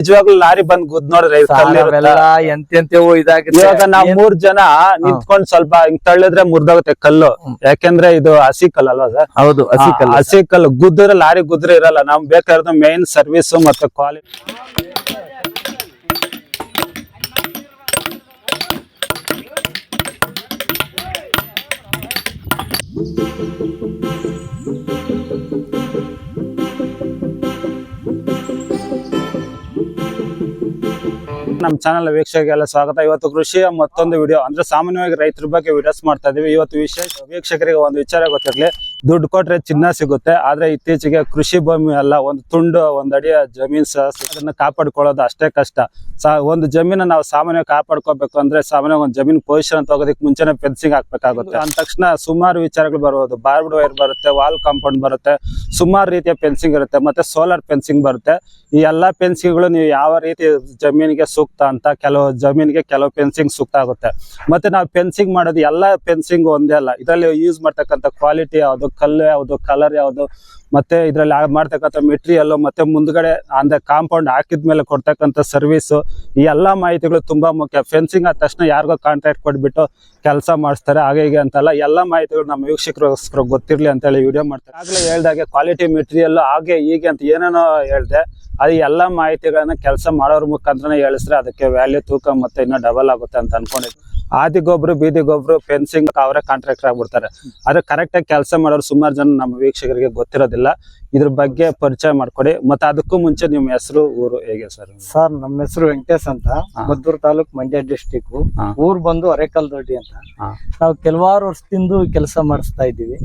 ನಿಜವಾಗ್ಲೂ ಲಾರಿ ಬಂದ್ ಗುದ್ ನೋಡ್ರಿ ಇದು ಕಲ್ಲು ಇರುತ್ತಾ? ಅವೆಲ್ಲ ಎಂತೆಂತೆವೋ ಇದಾಗುತ್ತೆ. ಇವಾಗ ನಾವ್ ಮೂರ್ ಜನ ನಿಂತ್ಕೊಂಡ್ ಸ್ವಲ್ಪ ಹಿಂಗ್ ತಳ್ಳಿದ್ರೆ ಮುರ್ದೋಗುತ್ತೆ ಕಲ್ಲು. ಯಾಕೆಂದ್ರೆ ಇದು ಹಸಿ ಕಲ್ಲು ಅಲ್ವಾ ಸರ್? ಹೌದು ಹಸಿ ಕಲ್ಲು. ಹಸಿ ಕಲ್ಲು. ಗುದ್ದ್ರೆ ಲಾರಿ ಗುದ್ರೆ ಇರಲ್ಲ. ನಮ್ ಬೇಕಾದ್ರೆ ಮೇನ್ ಸರ್ವಿಸ್ ಮತ್ತೆ ಕ್ವಾಲಿಟಿ ನಮ್ ಚಾನಲ್ ವೀಕ್ಷಕರಿಗೆಲ್ಲ ಸ್ವಾಗತ. ಇವತ್ತು ಕೃಷಿಯ ಮತ್ತೊಂದು ವಿಡಿಯೋ ಅಂದ್ರೆ ಸಾಮಾನ್ಯವಾಗಿ ರೈತರ ಬಗ್ಗೆ ವಿಡಿಯೋಸ್ ಮಾಡ್ತಾ ಇದೀವಿ. ಇವತ್ತು ವಿಶೇಷ ವೀಕ್ಷಕರಿಗೆ ಒಂದು ವಿಚಾರ ಗೊತ್ತಿರ್ಲಿ. ದುಡ್ಡು ಕೊಟ್ರೆ ಚಿನ್ನ ಸಿಗುತ್ತೆ ಆದ್ರೆ ಇತ್ತೀಚೆಗೆ ಕೃಷಿ ಭೂಮಿ ಅಲ್ಲ ಒಂದು ತುಂಡು ಒಂದ್ ಅಡಿಯ ಜಮೀನ್ ಸಹ ಅದನ್ನ ಕಾಪಾಡ್ಕೊಳ್ಳೋದು ಅಷ್ಟೇ ಕಷ್ಟ. ಒಂದು ಜಮೀನ ನಾವು ಸಾಮಾನ್ಯ ಕಾಪಾಡ್ಕೋಬೇಕು ಅಂದ್ರೆ ಸಾಮಾನ್ಯ ಒಂದು ಜಮೀನ್ ಪೊಸಿಷನ್ ತಗೋದಕ್ಕೆ ಮುಂಚೆನೆ ಫೆನ್ಸಿಂಗ್ ಹಾಕ್ಬೇಕಾಗುತ್ತೆ. ಅಂದ ತಕ್ಷಣ ಸುಮಾರು ವಿಚಾರಗಳು ಬರ್ಬೋದು ಬಾರ್ಬಡ್ ವೈರ್ ಬರುತ್ತೆ ವಾಲ್ ಕಾಂಪೌಂಡ್ ಬರುತ್ತೆ ಸುಮಾರು ರೀತಿಯ ಫೆನ್ಸಿಂಗ್ ಇರುತ್ತೆ ಮತ್ತೆ ಸೋಲಾರ್ ಫೆನ್ಸಿಂಗ್ ಬರುತ್ತೆ. ಈ ಎಲ್ಲಾ ಫೆನ್ಸಿಂಗ್ಗಳು ನೀವು ಯಾವ ರೀತಿ ಜಮೀನಿಗೆ ಸೂಕ್ತ ಅಂತ ಕೆಲವು ಜಮೀನಿಗೆ ಕೆಲವು ಫೆನ್ಸಿಂಗ್ ಸೂಕ್ತ ಆಗುತ್ತೆ. ಮತ್ತೆ ನಾವು ಫೆನ್ಸಿಂಗ್ ಮಾಡೋದು ಎಲ್ಲಾ ಫೆನ್ಸಿಂಗ್ ಒಂದೇ ಅಲ್ಲ. ಇದರಲ್ಲಿ ಯೂಸ್ ಮಾಡ್ತಕ್ಕಂಥ ಕ್ವಾಲಿಟಿ ಯಾವುದು? ಕಲ್ಲು ಯಾವುದು ಕಲರ್ ಯಾವುದು, ಮತ್ತೆ ಇದ್ರಲ್ಲಿ ಮಾಡ್ತಕ್ಕಂಥ ಮೆಟೀರಿಯಲ್ ಮತ್ತೆ ಮುಂದ್ಗಡೆ ಅಂದ್ರೆ ಕಾಂಪೌಂಡ್ ಹಾಕಿದ್ಮೇಲೆ ಕೊಡ್ತಕ್ಕಂಥ ಸರ್ವಿಸ್ ಈ ಎಲ್ಲಾ ಮಾಹಿತಿಗಳು ತುಂಬಾ ಮುಖ್ಯ. ಫೆನ್ಸಿಂಗ್ ಆದ ತಕ್ಷಣ ಯಾರಿಗೋ ಕಾಂಟ್ಯಾಕ್ಟ್ ಕೊಟ್ಬಿಟ್ಟು ಕೆಲಸ ಮಾಡಿಸ್ತಾರೆ, ಹಾಗೆ ಹೀಗೆ ಅಂತಲ್ಲ, ಎಲ್ಲಾ ಮಾಹಿತಿಗಳು ನಮ್ಮ ವೀಕ್ಷಕರಿಗೋಸ್ಕರ ಗೊತ್ತಿರಲಿ ಅಂತ ಹೇಳಿ ವಿಡಿಯೋ ಮಾಡ್ತಾರೆ. ಆಗ್ಲೇ ಹೇಳ್ದಾಗೆ ಕ್ವಾಲಿಟಿ ಮೆಟೀರಿಯಲ್ ಹಾಗೆ ಹೀಗೆ ಅಂತ ಏನೇನೋ ಹೇಳ್ದೆ, ಅದು ಎಲ್ಲಾ ಮಾಹಿತಿಗಳನ್ನ ಕೆಲಸ ಮಾಡೋರ ಮುಖಾಂತರ ಹೇಳಿಸ್ರೆ ಅದಕ್ಕೆ ವ್ಯಾಲ್ಯೂ ತೂಕ ಮತ್ತೆ ಇನ್ನೂ ಡಬಲ್ ಆಗುತ್ತೆ ಅಂತ ಅನ್ಕೊಂಡಿದ್ದೆ. ಆದಿ ಗೊಬ್ರು, ಬೀದಿ ಗೊಬ್ರು ಫೆನ್ಸಿಂಗ್ ಅವರೇ ಕಾಂಟ್ರಾಕ್ಟರ್ ಆಗ್ಬಿಡ್ತಾರೆ. ಆದ್ರೆ ಕರೆಕ್ಟ್ ಆಗಿ ಕೆಲಸ ಮಾಡೋರು ಸುಮಾರು ಜನ ನಮ್ಮ ವೀಕ್ಷಕರಿಗೆ ಗೊತ್ತಿರೋದಿಲ್ಲ. ಇದ್ರ ಬಗ್ಗೆ ಪರಿಚಯ ಮಾಡ್ಕೊಡಿ. ಮತ್ತೆ ಅದಕ್ಕೂ ಮುಂಚೆ ನಿಮ್ಮ ಹೆಸರು ಊರು ಹೇಗೆ ಸರ್? ಸರ್ ನಮ್ಮ ಹೆಸರು ವೆಂಕಟೇಶ್ ಅಂತ. ಮದ್ದೂರು ತಾಲೂಕ್ ಮಂಡ್ಯ ಡಿಸ್ಟಿಕ್. ಊರ್ ಬಂದು ಅರೆಕಲ್ ದೊಡ್ಡಿ ಅಂತ. ನಾವು ಕೆಲವಾರು ವರ್ಷದಿಂದ ಕೆಲಸ ಮಾಡಿಸ್ತಾ ಇದೀವಿ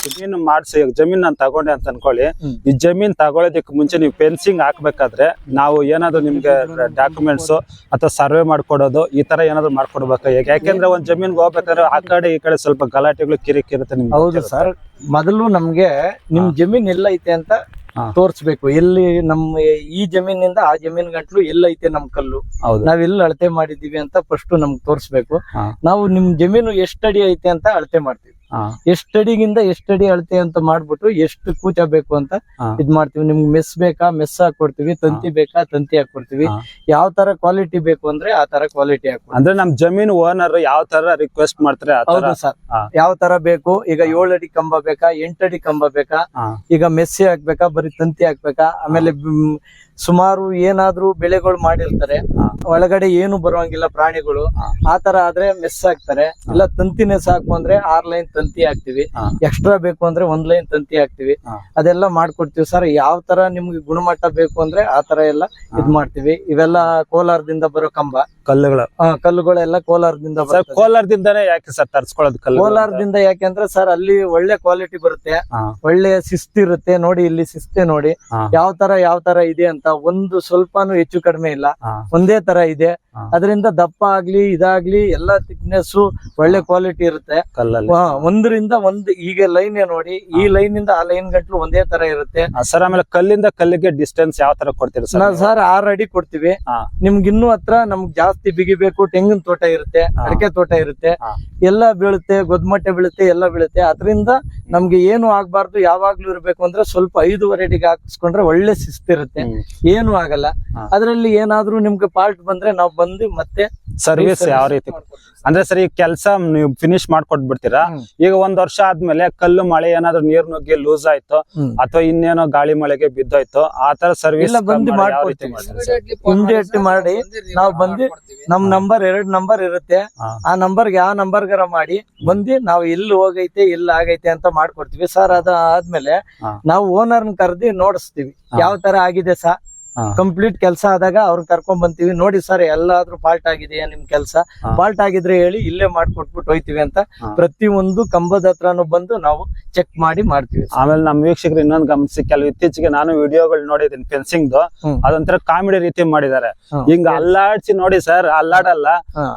ಜಮೀನು ಮಾಡಿಸಿ ಜಮೀನ್ ನಾನು ತಗೊಂಡೆ ಅಂತ ಅನ್ಕೊಳ್ಳಿ. ಈ ಜಮೀನ್ ತಗೊಳ್ಳೋದಕ್ಕೆ ಮುಂಚೆ ನೀವು ಫೆನ್ಸಿಂಗ್ ಹಾಕ್ಬೇಕಾದ್ರೆ ನಾವು ಏನಾದ್ರು ನಿಮ್ಗೆ ಡಾಕ್ಯುಮೆಂಟ್ಸ್ ಅಥವಾ ಸರ್ವೆ ಮಾಡ್ಕೊಡೋದು ಈ ತರ ಏನಾದ್ರು ಮಾಡ್ಕೊಡ್ಬೇಕು? ಯಾಕೆ- ಯಾಕೆಂದ್ರೆ ಒಂದ್ ಜಮೀನ್ಗೆ ಹೋಗ್ಬೇಕಾದ್ರೆ ಆ ಕಡೆ ಈ ಕಡೆ ಸ್ವಲ್ಪ ಗಲಾಟೆಗಳು ಕಿರಿಕಿರುತ್ತೆ ನಿಮ್ಗೆ ಹೌದು ಸರ್. ಮೊದಲು ನಮ್ಗೆ ನಿಮ್ ಜಮೀನ್ ಎಲ್ಲ ಐತೆ ಅಂತ. ತೋರ್ಸ್ಬೇಕು. ಎಲ್ಲಿ ನಮ್ಮ ಈ ಜಮೀನಿಂದ ಆ ಜಮೀನ್ ಗಂಟ್ಲು ಎಲ್ಲೈತೆ ನಮ್ ಕಲ್ಲು. ಹೌದು. ನಾವ್ ಎಲ್ಲಿ ಅಳತೆ ಮಾಡಿದೀವಿ ಅಂತ ಫಸ್ಟ್ ನಮ್ಗೆ ತೋರ್ಸ್ಬೇಕು. ನಾವು ನಿಮ್ ಜಮೀನು ಎಷ್ಟಡಿ ಐತೆ ಅಂತ ಅಳತೆ ಮಾಡ್ತೀವಿ. ಎಷ್ಟಡಿಗಿಂದ ಎಷ್ಟಡಿ ಅಳತೆ ಅಂತ ಮಾಡ್ಬಿಟ್ಟು ಎಷ್ಟು ಕೂಚ ಬೇಕು ಅಂತ. ಇದ್ ಮಾಡ್ತೀವಿ. ನಿಮ್ಗೆ ಮೆಸ್ ಬೇಕಾ ಮೆಸ್ ಹಾಕೊಡ್ತೀವಿ. ತಂತಿ ಬೇಕಾ ತಂತಿ ಹಾಕೊಡ್ತೀವಿ. ಯಾವ ತರ ಕ್ವಾಲಿಟಿ ಬೇಕು ಅಂದ್ರೆ ಆ ತರ ಕ್ವಾಲಿಟಿ ಹಾಕೊಡ್ತೀವಿ. ಅಂದ್ರೆ ನಮ್ ಜಮೀನ್ ಓನರ್ ಯಾವ ತರ ರಿಕ್ವೆಸ್ಟ್ ಮಾಡ್ತಾರೆ ಆ ತರ? ಹೌದು ಸರ್. ಯಾವ ತರ ಬೇಕು? ಈಗ ಏಳು ಅಡಿ ಕಂಬ ಬೇಕಾ ಎಂಟಡಿ ಕಂಬ ಬೇಕಾ? ಈಗ ಮೆಸ್ಸಿ ಹಾಕ್ಬೇಕಾ ಬರೀ ತಂತಿ ಹಾಕ್ಬೇಕಾ? ಆಮೇಲೆ ಸುಮಾರು ಏನಾದ್ರೂ ಬೆಳೆಗಳು ಮಾಡಿರ್ತಾರೆ. ಒಳಗಡೆ ಏನು ಬರುವಂಗಿಲ್ಲ ಪ್ರಾಣಿಗಳು. ಆತರ ಆ ತರ ಆದ್ರೆ ಮೆಸ್ ಹಾಕ್ತಾರೆ ಇಲ್ಲ ತಂತಿನೇ ಸಾಕು ಅಂದ್ರೆ ಆರ್ ಲೈನ್ ತಂತಿ ಹಾಕ್ತಿವಿ. ಎಕ್ಸ್ಟ್ರಾ ಬೇಕು ಅಂದ್ರೆ ಒಂದ್ ಲೈನ್ ತಂತಿ ಹಾಕ್ತಿವಿ. ಅದೆಲ್ಲ ಮಾಡ್ಕೊಡ್ತೀವಿ. ಸರ್ ಯಾವ ತರ ನಿಮ್ಗೆ ಗುಣಮಟ್ಟ ಬೇಕು ಅಂದ್ರೆ ಆ ತರ ಎಲ್ಲ ಇದ್ ಮಾಡ್ತೀವಿ. ಇವೆಲ್ಲ ಕೋಲಾರದಿಂದ ಬರೋ ಕಂಬ. ಕಲ್ಲುಗಳು ಆ, ಕಲ್ಲುಗಳೆಲ್ಲ ಕೋಲಾರದಿಂದ ಸರ್ ಬರ್ತದೆ. ಕೋಲಾರದಿಂದಾನೇ ಯಾಕೆ ಸರ್ ತರ್ಸ್ಕೊಳ್ಳೋದು ಕಲ್ಲು ಕೋಲಾರದಿಂದ ಯಾಕೆಂದ್ರೆ ಸರ್ ಅಲ್ಲಿ ಒಳ್ಳೆ ಕ್ವಾಲಿಟಿ ಬರುತ್ತೆ ಹಾ. ಒಳ್ಳೆ ಶಿಸ್ತಿರುತ್ತೆ ನೋಡಿ ಇಲ್ಲಿ ಶಿಸ್ತೆ ನೋಡಿ ಹಾ. ಯಾವ ತರ ಯಾವ ತರ ಇದೆ ಅಂತ ಒಂದು ಸ್ವಲ್ಪನೂ ಹೆಚ್ಚು ಕಡಿಮೆ ಇಲ್ಲ ಹಾ. ಒಂದೇ ತರ ಇದೆ. ಅದರಿಂದ ದಪ್ಪ ಆಗ್ಲಿ ಇದಾಗ್ಲಿ ಎಲ್ಲಾ ಥಿಕ್ನೆಸ್ ಒಳ್ಳೆ ಕ್ವಾಲಿಟಿ ಇರುತ್ತೆ. ಒಂದರಿಂದ ಒಂದು ಈಗ ಲೈನ್ ನೋಡಿ ಈ ಲೈನ್ ಇಂದ ಆ ಲೈನ್ ಗಂಟ್ಲು ಒಂದೇ ತರ ಇರುತ್ತೆ. ಸರ್ ಆಮೇಲೆ ಕಲ್ಲಿಂದ ಕಲ್ಲಿಗೆ ಡಿಸ್ಟೆನ್ಸ್ ಯಾವ ತರ ಕೊಡ್ತೀರಿ ಸರ್ ಸರ್ ಆರ್ ಅಡಿ ಕೊಡ್ತೀವಿ. ನಿಮ್ಗೆ ಇನ್ನೂ ಹತ್ರ ನಮ್ಗೆ ಜಾಸ್ತಿ ಬಿಗಿಬೇಕು ತೆಂಗಿನ ತೋಟ ಇರುತ್ತೆ. ಅಡಿಕೆ ತೋಟ ಇರುತ್ತೆ. ಎಲ್ಲ ಬೀಳುತ್ತೆ ಗೊದ್ಮಟ್ಟೆ ಬೀಳುತ್ತೆ ಎಲ್ಲ ಬೀಳುತ್ತೆ. ಅದರಿಂದ ನಮ್ಗೆ ಏನು ಆಗ್ಬಾರ್ದು ಯಾವಾಗ್ಲೂ ಇರ್ಬೇಕು ಅಂದ್ರೆ ಸ್ವಲ್ಪ ಐದೂವರೆ ಅಡಿಗೆ ಹಾಕಿಸ್ಕೊಂಡ್ರೆ ಒಳ್ಳೆ ಶಿಸ್ತಿರುತ್ತೆ. ಏನು ಆಗಲ್ಲ. ಅದರಲ್ಲಿ ಅದ್ರಲ್ಲಿ ಏನಾದ್ರೂ ನಿಮ್ಗೆ ಪಾರ್ಟ್ ಬಂದ್ರೆ ನಾವು ಬಂದು ಮತ್ತೆ ಸರ್ವಿಸ್ ಯಾವ ರೀತಿ? ಅಂದ್ರೆ ಸರಿ ಕೆಲಸ ನೀವು ಫಿನಿಶ್ ಮಾಡ್ಕೊಟ್ಬಿಡ್ತೀರಾ? ಬಿಡ್ತೀರಾ ಈಗ ಒಂದ್ ವರ್ಷ ಆದ್ಮೇಲೆ ಕಲ್ಲು ಮಳೆ ಏನಾದ್ರು ನೀರ್ ನುಗ್ಗಿ ಲೂಸ್ ಆಯ್ತು ಅಥವಾ ಇನ್ನೇನೋ ಗಾಳಿ ಮಳೆಗೆ ಬಿದ್ದೋಯ್ತು ಆತರ ತರ ಸರ್ವಿಸ್ ಇಲ್ಲ, ಬಂದು ಮಾಡ್ಕೊಡ್ತೀವಿ. ಮಾಡಿ ನಾವು ಬಂದು ನಮ್ ನಂಬರ್ ಎರಡ್ ನಂಬರ್ ಇರುತ್ತೆ. ಆ ನಂಬರ್ ಯಾವ ನಂಬರ್ ಗರ ಮಾಡಿ ಬಂದು ನಾವು ಇಲ್ಲಿ ಹೋಗೈತೆ ಇಲ್ಲಿ ಆಗೈತೆ ಅಂತ ಮಾಡ್ಕೊಡ್ತೀವಿ. ಸರ್ ಅದ ಆದ್ಮೇಲೆ. ನಾವು ಓನರ್ನ ಕರೆದಿ ನೋಡಿಸ್ತೀವಿ. ಯಾವ ತರ ಆಗಿದೆ ಸಾ ಹಾ. ಕಂಪ್ಲೀಟ್ ಕೆಲಸ ಆದಾಗ ಅವ್ರ ಕರ್ಕೊಂಡ್ ಬಂತೀವಿ. ನೋಡಿ ಸರ್ ಎಲ್ಲಾದ್ರೂ ಫಾಲ್ಟ್ ಆಗಿದೆಯಾ ನಿಮ್ ಕೆಲಸ. ಫಾಲ್ಟ್ ಆಗಿದ್ರೆ ಹೇಳಿ ಇಲ್ಲೇ ಮಾಡ್ಕೊಟ್ಬಿಟ್ಟು ಹೋಯ್ತಿವಿ ಅಂತ ಪ್ರತಿ ಒಂದು ಕಂಬದ ಹತ್ರನು ಬಂದು ನಾವು ಚೆಕ್ ಮಾಡಿ ಮಾಡ್ತೀವಿ ಆಮೇಲೆ ನಮ್ಮ ವೀಕ್ಷಕರು ಇನ್ನೊಂದು ಗಮನಿಸಿ ಕೆಲವು ಇತ್ತೀಚೆಗೆ ನಾನು ವಿಡಿಯೋಗಳು ನೋಡಿದೀನಿ ಫೆನ್ಸಿಂಗ್. ಅದೊಂಥರ ಕಾಮಿಡಿ ರೀತಿ ಮಾಡಿದ್ದಾರೆ. ಹಿಂಗ ಅಲ್ಲಾಡ್ಸಿ ನೋಡಿ ಸರ್ ಅಲ್ಲಾಡಲ್ಲ.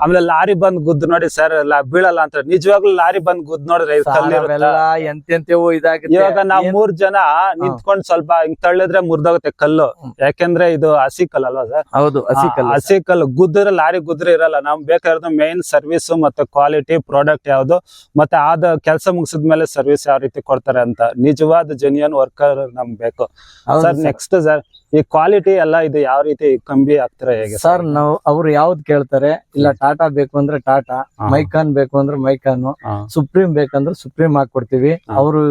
ಆಮೇಲೆ ಲಾರಿ ಬಂದ್ ಗುದ್ದು ನೋಡಿ ಸರ್ ಬೀಳಲ್ಲ ಅಂತ ನಿಜವಾಗ್ಲೂ ಲಾರಿ ಬಂದ್ ಗುದ್ದು ನೋಡಿದ್ರೆ ಇದು ಇದಾಗ ಇವಾಗ ನಾವ್ ಮೂರ್ ಜನ ನಿಂತ್ಕೊಂಡ್ ಸ್ವಲ್ಪ ಹಿಂಗ್ ತಳ್ಳಿದ್ರೆ ಮುರ್ದೋಗುತ್ತೆ ಕಲ್ಲು. ಯಾಕೆ ಯಾಕೆಂದ್ರೆ ಯಾಕೆಂದ್ರೆ ಇದು ಹಸಿಕಲ್ ಅಲ್ವಾ ಸರ್? ಹೌದು ಹಸಿ ಕಲ್ ಹಸಿ ಗುದ್ರ ಲಾರಿ ಗುದ್ರ ಇರಲ್ಲ ನಮ್ ಬೇಕಾಗಿರೋದು ಮೇನ್ ಸರ್ವಿಸ್ ಮತ್ತೆ ಕ್ವಾಲಿಟಿ ಪ್ರಾಡಕ್ಟ್ ಯಾವ್ದು ಮತ್ತೆ ಆದ ಕೆಲಸ ಮುಗಿಸಿದ ಮೇಲೆ ಸರ್ವಿಸ್ ಯಾವ ರೀತಿ ಕೊಡ್ತಾರೆ ಅಂತ. ನಿಜವಾದ ಜೆನ್ಯನ್ ವರ್ಕರ್ ನಮ್ಗೆ ಬೇಕು. ಸರ್ ನೆಕ್ಸ್ಟ್ ಸರ್ ಈ ಕ್ವಾಲಿಟಿ ಎಲ್ಲ ಇದು ಯಾವ ರೀತಿ ಕಂಬಿ ಆಗ್ತಾರೆ ಹೇಗೆ ಸರ್? ನಾವು ಅವ್ರು ಯಾವ್ದು ಕೇಳ್ತಾರೆ ಇಲ್ಲ ಟಾಟಾ ಬೇಕು ಅಂದ್ರೆ ಟಾಟಾ. ಮೈಕಾನ್ ಬೇಕು ಅಂದ್ರೆ ಮೈಕಾನ್ ಸುಪ್ರೀಂ ಬೇಕಂದ್ರೆ ಸುಪ್ರೀಂ ಹಾಕೊಡ್ತೀವಿ ಕೊಡ್ತೀವಿ ಅವರು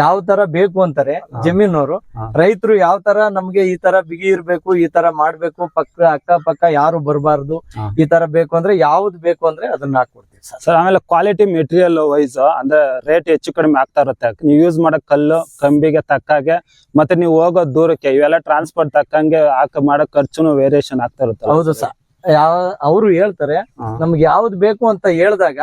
ಯಾವ ತರ ಬೇಕು ಅಂತಾರೆ. ಜಮೀನವರು. ರೈತರು ಯಾವ ತರ ನಮ್ಗೆ ಈ ತರ ಬಿಗಿ ಇರ್ಬೇಕು ಈ ತರ ಮಾಡ್ಬೇಕು ಪಕ್ಕ ಅಕ್ಕ ಪಕ್ಕ ಯಾರು ಬರಬಾರ್ದು. ಈ ತರ ಬೇಕು ಅಂದ್ರೆ ಯಾವ್ದು ಬೇಕು ಅಂದ್ರೆ ಅದನ್ನ ಹಾಕೊಡ್ತೀವಿ ಸರ್. ಸರ್ ಆಮೇಲೆ ಕ್ವಾಲಿಟಿ ಮೆಟೀರಿಯಲ್ ವೈಸ್ ಅಂದ್ರೆ ರೇಟ್ ಹೆಚ್ಚು ಕಡಿಮೆ ಆಗ್ತಾ ಇರುತ್ತೆ. ನೀವು ಯೂಸ್ ಮಾಡೋ ಕಲ್ಲು ಕಂಬಿಗೆ ತಕ್ಕಾಗೆ ಮತ್ತೆ ನೀವು ಹೋಗೋ ದೂರಕ್ಕೆ ಇವೆಲ್ಲ ಟ್ರಾನ್ಸ್ಪೋರ್ಟ್ ತಕ್ಕಂಗೆ ಹಾಕ ಮಾಡೋ ಖರ್ಚುನು ವೇರಿಯೇಷನ್ ಆಗ್ತಾ ಇರುತ್ತೆ. ಹೌದು ಸರ್. ಯಾವ ಅವರು ಹೇಳ್ತಾರೆ. ನಮ್ಗೆ ಯಾವ್ದು ಬೇಕು ಅಂತ ಹೇಳಿದಾಗ.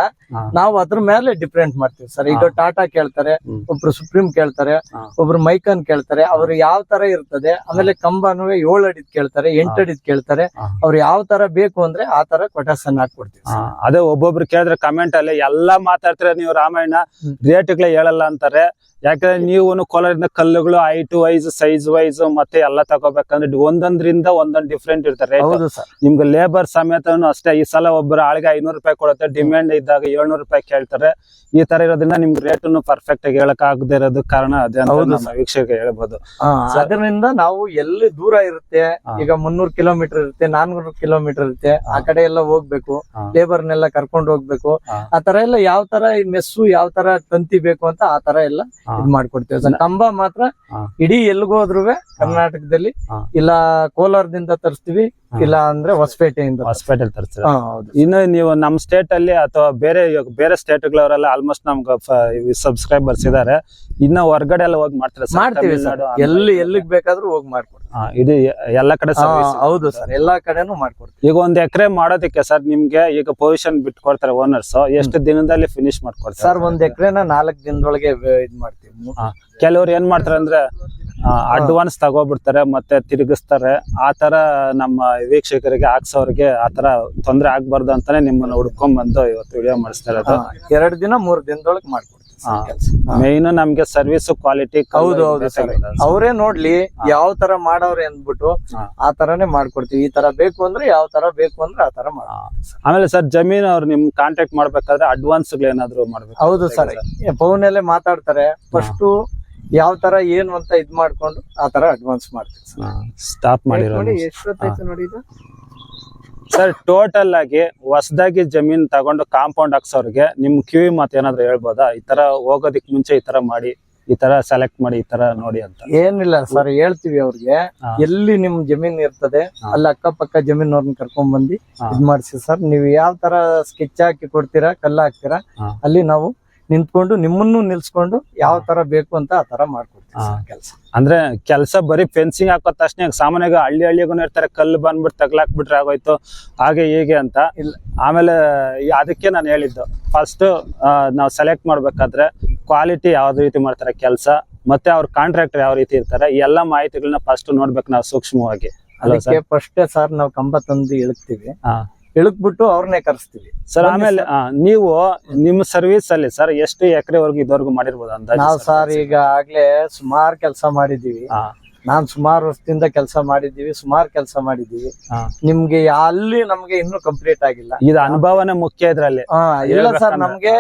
ನಾವು ಅದ್ರ ಮೇಲೆ ಡಿಪೆಂಡ್ ಮಾಡ್ತೀವಿ ಸರ್ ಈಗ ಟಾಟಾ ಕೇಳ್ತಾರೆ. ಒಬ್ರು ಸುಪ್ರೀಂ ಕೇಳ್ತಾರೆ. ಒಬ್ರು ಮೈಕನ್ ಕೇಳ್ತಾರೆ ಅವ್ರು ಯಾವ ತರ ಇರ್ತದೆ ಆಮೇಲೆ ಕಂಬನು ಏಳು ಅಡಿದ್ ಕೇಳ್ತಾರೆ ಎಂಟು ಅಡಿದ್ ಕೇಳ್ತಾರೆ. ಅವ್ರು ಯಾವ ತರ ಬೇಕು ಅಂದ್ರೆ ಆ ತರ ಕೊಟೇಶನ್ ಹಾಕೊಡ್ತೀವಿ ಅದೇ ಒಬ್ಬೊಬ್ರು ಕೇಳಿದ್ರೆ ಕಮೆಂಟ್ ಅಲ್ಲಿ ಎಲ್ಲಾ ಮಾತಾಡ್ತಾರೆ ನೀವು ರಾಮಾಯಣ. ರೇಟ್ಗಳೇ ಹೇಳಲ್ಲ ಅಂತಾರೆ ಯಾಕಂದ್ರೆ ನೀವು ಕೋಲಾರಿಂದ ಕಲ್ಲುಗಳು ಹೈಟ್ ವೈಸ್ ಸೈಜ್ ವೈಸ್ ಮತ್ತೆ ಎಲ್ಲ ತಗೋಬೇಕಂದ್ರೆ ಒಂದೊಂದ್ರಿಂದ ಒಂದೊಂದ್ ಡಿಫ್ರೆಂಟ್ ಇರ್ತಾರೆ ನಿಮ್ಗೆ ಲೇಬರ್ ಸಮೇತ ಅಷ್ಟೇ ಈ ಸಲ ಒಬ್ಬರು ಆಳಿಗೆ ಐನೂರು ರೂಪಾಯಿ ಕೊಡುತ್ತೆ ಡಿಮ್ಯಾಂಡ್ ಇದ್ದಾಗ ಏಳ್ನೂರು ರೂಪಾಯಿ ಕೇಳ್ತಾರೆ. ಈ ತರ ಇರೋದ್ರಿಂದ ನಿಮ್ಗೆ ರೇಟ್ ಪರ್ಫೆಕ್ಟ್ ಆಗಿ ಹೇಳಕ್ ಆಗದೆ ಇರೋದು ಕಾರಣ ಅದೇ ವೀಕ್ಷಕ ಹೇಳ್ಬೋದು. ಅದರಿಂದ ನಾವು ಎಲ್ಲಿ ದೂರ ಇರುತ್ತೆ ಈಗ ಮುನ್ನೂರು ಕಿಲೋಮೀಟರ್ ಇರುತ್ತೆ ನಾನ್ನೂರು ಕಿಲೋಮೀಟರ್ ಇರುತ್ತೆ ಆ ಕಡೆ ಎಲ್ಲ ಹೋಗ್ಬೇಕು. ಲೇಬರ್ನೆಲ್ಲ ಕರ್ಕೊಂಡು ಹೋಗ್ಬೇಕು ಆ ತರ ಎಲ್ಲ ಯಾವ ತರ ಮೆಸ್ಸು ಯಾವ ತರ ತಂತಿ ಬೇಕು ಅಂತ ಆ ತರ ಎಲ್ಲ. ಇದ್ ಮಾಡ್ಕೊಡ್ತೇವೆ. ಕಂಬ ಮಾತ್ರ. ಇಡೀ ಎಲ್ಗೋದ್ರು ಕರ್ನಾಟಕದಲ್ಲಿ. ಇಲ್ಲ ಕೋಲಾರದಿಂದ ತರಿಸ್ತೀವಿ. ಇಲ್ಲ ಅಂದ್ರೆ ಹೊಸಪೇಟೆಯಿಂದ ಹೊಸಪೇಟೆ ತರಿಸ್ತೀವಿ ಇನ್ನು ನೀವು ನಮ್ಮ ಸ್ಟೇಟ್ ಅಲ್ಲಿ ಅಥವಾ ಬೇರೆ ಬೇರೆ ಸ್ಟೇಟ್ ಗಳವರೆಲ್ಲ ಆಲ್ಮೋಸ್ಟ್ ನಮ್ಗೆ ಸಬ್ಸ್ಕ್ರೈಬರ್ಸ್ ಇದಾರೆ. ಇನ್ನ ಹೊರಗಡೆ ಎಲ್ಲ ಹೋಗಿ ಮಾಡ್ತಾರೆ ಮಾಡ್ತೀವಿ ಎಲ್ಲಿ ಎಲ್ಲಿಗೆ ಎಲ್ಲಿಗ್ ಬೇಕಾದ್ರೂ ಹೋಗಿ ಮಾಡ್ಕೊಡ್ತೀವಿ. ಹಾ, ಇಡೀ ಎಲ್ಲ ಕಡೆ ಹೌದು ಸರ್ ಎಲ್ಲಾ ಕಡೆನೂ ಮಾಡ್ಕೊಡ್ತೀವಿ. ಈಗ ಒಂದ್ ಎಕರೆ ಮಾಡೋದಕ್ಕೆ ಸರ್ ನಿಮ್ಗೆ ಈಗ ಪೊಸಿಷನ್ ಬಿಟ್ಕೊಡ್ತಾರೆ ಓನರ್ಸ್ ಎಷ್ಟು ದಿನದಲ್ಲಿ ಫಿನಿಶ್ ಮಾಡ್ಕೊಡ್ತಾರೆ? ಸರ್ ಒಂದ್ ಎಕರೆನ ನಾಲ್ಕ್ ದಿನದೊಳಗೆ ಇದ್ ಮಾಡ್ತೀವಿ. ಕೆಲವ್ರು ಏನ್ ಮಾಡ್ತಾರೆ ಅಂದ್ರೆ ಅಡ್ವಾನ್ಸ್ ತಗೋಬಿಡ್ತಾರೆ ಮತ್ತೆ ತಿರುಗಿಸ್ತಾರೆ. ಆ ತರ ನಮ್ಮ ವೀಕ್ಷಕರಿಗೆ ಹಾಕ್ಸೋರಿಗೆ ಆತರ ತರ ತೊಂದ್ರೆ ಆಗ್ಬಾರ್ದು ಅಂತಾನೆ ನಿಮ್ಮನ್ನ ಹುಡ್ಕೊಂಡ್ ಬಂದು ಇವತ್ತು ವಿಡಿಯೋ ಮಾಡಿಸ್ತಾರೆ ಎರಡು ದಿನ ಮೂರ್ ದಿನದೊಳಗೆ. ಹಾ. ಮೇನ್ ನಮ್ಗೆ ಸರ್ವಿಸ್ ಕ್ವಾಲಿಟಿ ಹೌದು ಹೌದು ಸರ್ ಅವರೇ ನೋಡ್ಲಿ ಯಾವ ತರ ಮಾಡವ್ರೆ ಅಂದ್ಬಿಟ್ಟು. ಆ ತರಾನೇ ಮಾಡ್ಕೊಡ್ತೀವಿ. ಈ ತರ ಬೇಕು ಅಂದ್ರೆ ಯಾವ ತರ ಬೇಕು ಅಂದ್ರೆ ಆ ತರ ಮಾಡ ಆಮೇಲೆ ಸರ್ ಜಮೀನ್ ಅವ್ರು ನಿಮ್ ಕಾಂಟ್ಯಾಕ್ಟ್ ಮಾಡ್ಬೇಕಾದ್ರೆ ಅಡ್ವಾನ್ಸ್ ಏನಾದ್ರು ಮಾಡ್ಬೇಕು ಹೌದು ಸರ್ ಫೋನಲ್ಲೇ ಮಾತಾಡ್ತಾರೆ. ಫಸ್ಟ್ ಯಾವ ತರ ಏನು ಅಂತ ಇದ್ ಮಾಡ್ಕೊಂಡು ಆ ತರ ಅಡ್ವಾನ್ಸ್ ಮಾಡ್ತೀವಿ ಸ್ಟಾಪ್ ಮಾಡಿರೋ ಎಷ್ಟೊತ್ತಾಯ್ತು ನೋಡಿ ಸರ್ ಟೋಟಲ್ ಆಗಿ ಹೊಸದಾಗಿ ಜಮೀನ್ ತಗೊಂಡು ಕಾಂಪೌಂಡ್ ಹಾಕ್ಸೋರ್ಗೆ ನಿಮ್ ಕಿವಿ ಮಾತು ಏನಾದ್ರು ಹೇಳ್ಬೋದಾ? ಈ ತರ ಹೋಗೋದಿಕ್ ಮುಂಚೆ ಈ ತರ ಮಾಡಿ ಈ ತರ ಸೆಲೆಕ್ಟ್ ಮಾಡಿ ಈ ತರ ನೋಡಿ ಅಂತ. ಏನಿಲ್ಲ ಸರ್ ಹೇಳ್ತೀವಿ ಅವ್ರಿಗೆ. ಎಲ್ಲಿ ನಿಮ್ ಜಮೀನ್ ಇರ್ತದೆ. ಅಲ್ಲಿ ಅಕ್ಕಪಕ್ಕ ಜಮೀನವ್ರನ್ನ ಕರ್ಕೊಂಡ್ ಬಂದು. ಇದ್ ಮಾಡ್ಸಿ ಸರ್. ನೀವು ಯಾವ ತರ ಸ್ಕೆಚ್ ಹಾಕಿ ಕೊಡ್ತೀರಾ ಕಲ್ಲ ಹಾಕ್ತೀರಾ ಅಲ್ಲಿ ನಾವು ನಿಂತ್ಕೊಂಡು ನಿಮ್ಮನ್ನು ನಿಲ್ಸ್ಕೊಂಡು ಯಾವ ತರ ಬೇಕು ಅಂತ ಆ ತರ ಮಾಡ್ಕೊಡ್ತೀವಿ. ಕೆಲಸ ಅಂದ್ರೆ ಕೆಲಸ ಬರೀ ಫೆನ್ಸಿಂಗ್ ಹಾಕೋ ತಕ್ಷಣ ಸಾಮಾನ್ಯಾಗ ಸಾಮಾನ್ಯವಾಗಿ ಹಳ್ಳಿ ಹಳ್ಳಿಗೂ ಇರ್ತಾರೆ ಕಲ್ಲು ಬಂದ್ಬಿಟ್ಟು ತಗ್ಲಾಕ್ಬಿಟ್ರೆ ಆಗೋಯ್ತು ಹಾಗೆ ಹೀಗೆ ಅಂತ ಇಲ್ಲ. ಆಮೇಲೆ ಅದಕ್ಕೆ ನಾನು ಹೇಳಿದ್ದು ಫಸ್ಟ್ ನಾವು ಸೆಲೆಕ್ಟ್ ಮಾಡ್ಬೇಕಾದ್ರೆ ಕ್ವಾಲಿಟಿ ಯಾವ ರೀತಿ ಮಾಡ್ತಾರೆ ಕೆಲಸ ಮತ್ತೆ ಅವ್ರ ಕಾಂಟ್ರಾಕ್ಟರ್ ಯಾವ ರೀತಿ ಇರ್ತಾರೆ ಎಲ್ಲ ಮಾಹಿತಿಗಳನ್ನ ಫಸ್ಟ್ ನೋಡ್ಬೇಕು ನಾವು ಸೂಕ್ಷ್ಮವಾಗಿ ಅದಕ್ಕೆ ಫಸ್ಟ್ ಸರ್ ನಾವು ಕಂಬ ತಂದು ಇಳಕ್ತಿವಿ. ಇಳಕ್ಬಿಟ್ಟು ಅವ್ರನ್ನೇ ಕರೆಸ್ತೀವಿ. ಸರ್ ಆಮೇಲೆ ಆ, ನೀವು ನಿಮ್ಮ ಸರ್ವಿಸ್ ಅಲ್ಲಿ ಸರ್ ಎಷ್ಟು ಎಕರೆವರೆಗೂ ಇದುವರೆಗೂ ಮಾಡಿರ್ಬೋದು ಅಂದಾಜು ನಾವು ಸರ್? ಈಗ ಆಗ್ಲೇ ಸುಮಾರು ಕೆಲಸ ಮಾಡಿದೀವಿ ಹಾ, ನಾನ್ ಸುಮಾರು ವರ್ಷದಿಂದ ಕೆಲಸ ಮಾಡಿದೀವಿ ಸುಮಾರು ಕೆಲಸ ಮಾಡಿದೀವಿ ಹಾ. ನಿಮ್ಗೆ ಅಲ್ಲಿ ನಮ್ಗೆ ಇನ್ನೂ ಕಂಪ್ಲೀಟ್ ಆಗಿಲ್ಲ. ಇದು ಅನುಭವನೇ ಮುಖ್ಯ ಇದ್ರಲ್ಲಿ. ಹಾ ಇಲ್ಲ ಸರ್ ಹೇಳ್ಬೇಕಂದ್ರೆ- ನಮ್ಗೆ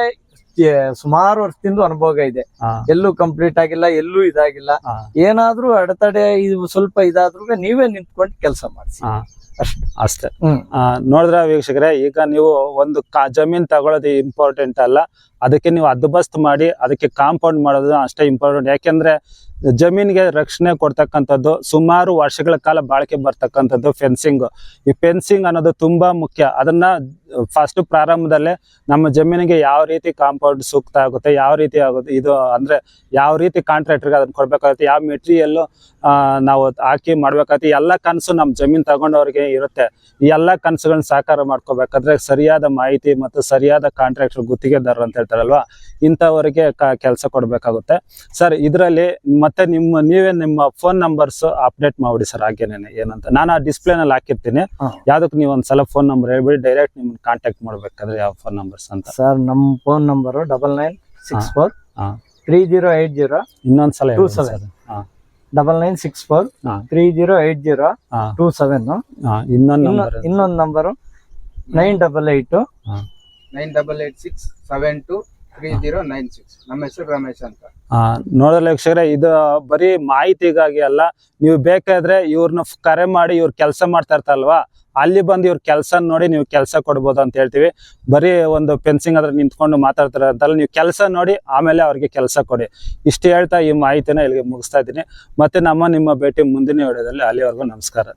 ಸುಮಾರು ವರ್ಷದಿಂದ ಅನುಭವ ಇದೆ. ಎಲ್ಲೂ ಕಂಪ್ಲೀಟ್ ಆಗಿಲ್ಲ ಎಲ್ಲೂ ಇದಾಗಿಲ್ಲ. ಏನಾದ್ರೂ ಅಡೆತಡೆ ಇದು ಸ್ವಲ್ಪ ಇದಾದ್ರೂ ನೀವೇ ನಿಂತ್ಕೊಂಡು ಕೆಲಸ ಮಾಡಿಸಿ. ಅಷ್ಟೇ. ಅಷ್ಟೇ. ನೋಡಿದ್ರ ವೀಕ್ಷಕರೇ ಈಗ ನೀವು ಒಂದು ಜಮೀನ್ ತಗೊಳ್ಳೋದು ಇಂಪಾರ್ಟೆಂಟ್ ಅಲ್ಲ. ಅದಕ್ಕೆ ನೀವು ಹದ್ದುಬಸ್ತ್ ಮಾಡಿ ಅದಕ್ಕೆ ಕಾಂಪೌಂಡ್ ಮಾಡೋದು ಅಷ್ಟೇ ಇಂಪಾರ್ಟೆಂಟ್ ಯಾಕೆಂದ್ರೆ ಜಮೀನಿಗೆ ರಕ್ಷಣೆ ಕೊಡ್ತಕ್ಕಂಥದ್ದು ಸುಮಾರು ವರ್ಷಗಳ ಕಾಲ ಬಾಳಿಕೆ ಬರ್ತಕ್ಕಂಥದ್ದು ಫೆನ್ಸಿಂಗ್ ಈ ಫೆನ್ಸಿಂಗ್ ಅನ್ನೋದು ತುಂಬಾ ಮುಖ್ಯ. ಅದನ್ನ ಫಸ್ಟ್ ಪ್ರಾರಂಭದಲ್ಲೇ ನಮ್ಮ ಜಮೀನಿಗೆ ಯಾವ ರೀತಿ ಕಾಂಪೌಂಡ್ ಸೂಕ್ತ ಆಗುತ್ತೆ, ಯಾವ ರೀತಿ ಆಗುತ್ತೆ, ಇದು ಅಂದ್ರೆ ಯಾವ ರೀತಿ ಕಾಂಟ್ರಾಕ್ಟರ್ಗೆ ಅದನ್ನ ಕೊಡ್ಬೇಕಾಗುತ್ತೆ, ಯಾವ ಮೆಟೀರಿಯಲ್ ನಾವು ಹಾಕಿ ಮಾಡ್ಬೇಕಾಗುತ್ತೆ ಎಲ್ಲ ಕನಸು ನಮ್ಮ ಜಮೀನ್ ತಗೊಂಡವ್ರಿಗೆ ಇರುತ್ತೆ. ಈ ಎಲ್ಲ ಕನಸುಗಳನ್ನ ಸಾಕಾರ ಮಾಡ್ಕೋಬೇಕಾದ್ರೆ ಸರಿಯಾದ ಮಾಹಿತಿ ಮತ್ತು ಸರಿಯಾದ ಕಾಂಟ್ರಾಕ್ಟರ್ ಗುತ್ತಿಗೆದಾರರು ಅಂತ ಹೇಳ್ತಾರಲ್ವಾ? ಇಂಥವರಿಗೆ ಕೆಲಸ ಕೊಡಬೇಕಾಗುತ್ತೆ. ಸರ್ ಇದರಲ್ಲಿ ಮತ್ತೆ ನಿಮ್ಮ ನೀವೇ ನಿಮ್ಮ ಫೋನ್ ನಂಬರ್ಸ್ ಅಪ್ಡೇಟ್ ಮಾಡಿ ಸರ್ ಹಾಗೇನೇನೆ ಏನಂತ. ನಾನು ಆ ಡಿಸ್ಪ್ಲೇನಲ್ಲಿ ಹಾಕಿರ್ತೀನಿ. ಯಾವ್ದಕ್ಕೆ ನೀವು ಒಂದ್ಸಲ ಫೋನ್ ನಂಬರ್ ಹೇಳ್ಬಿಡಿ ಡೈರೆಕ್ಟ್ ನಿಮ್ಮನ್ನ ಕಾಂಟ್ಯಾಕ್ಟ್ ಮಾಡ್ಬೇಕಾದ್ರೆ ಯಾವ ಫೋನ್ ನಂಬರ್ಸ್ ಅಂತ. ಸರ್ ನಮ್ಮ phone number double nine six four. Three zero eight zero ಇನ್ನೊಂದ್ಸಲ two seven double nine six four. Three zero eight zero two seven ಇನ್ನೊಂದು ಇನ್ನೊಂದು number nine double eight nine double eight six seven two three zero nine six. ನಮ್ಮ ಹೆಸರು ರಮೇಶ್ ಅಂತ. ನೋಡಲ್ಲ ವೀಕ್ಷಕರೇ, ಇದು ಬರೀ ಮಾಹಿತಿಗಾಗಿ ಅಲ್ಲ, ನೀವು ಬೇಕಾದ್ರೆ ಇವ್ರನ್ನ ಕರೆ ಮಾಡಿ ಇವ್ರು ಕೆಲಸ ಮಾಡ್ತಾ ಇರ್ತಾರಲ್ವಾ, ಅಲ್ಲಿ ಬಂದು ಇವ್ರ ಕೆಲಸ ನೋಡಿ ನೀವು ಕೆಲಸ ಕೊಡ್ಬೋದು ಅಂತ ಹೇಳ್ತೀವಿ. ಬರೀ ಒಂದು ಫೆನ್ಸಿಂಗ್ ಅದ್ರ ನಿಂತ್ಕೊಂಡು ಮಾತಾಡ್ತಾರೆ ಅಂತಲ್ಲ, ನೀವು ಕೆಲಸ ನೋಡಿ ಆಮೇಲೆ ಅವ್ರಿಗೆ ಕೆಲಸ ಕೊಡಿ. ಇಷ್ಟು ಹೇಳ್ತಾ ಈ ಮಾಹಿತಿನ ಇಲ್ಲಿಗೆ ಮುಗಿಸ್ತಾ ಇದ್ದೀನಿ. ಮತ್ತೆ ನಮ್ಮ ನಿಮ್ಮ ಭೇಟಿ ಮುಂದಿನ ವಿಡಿಯೋದಲ್ಲಿ. ಅಲ್ಲಿವರೆಗೂ ನಮಸ್ಕಾರ.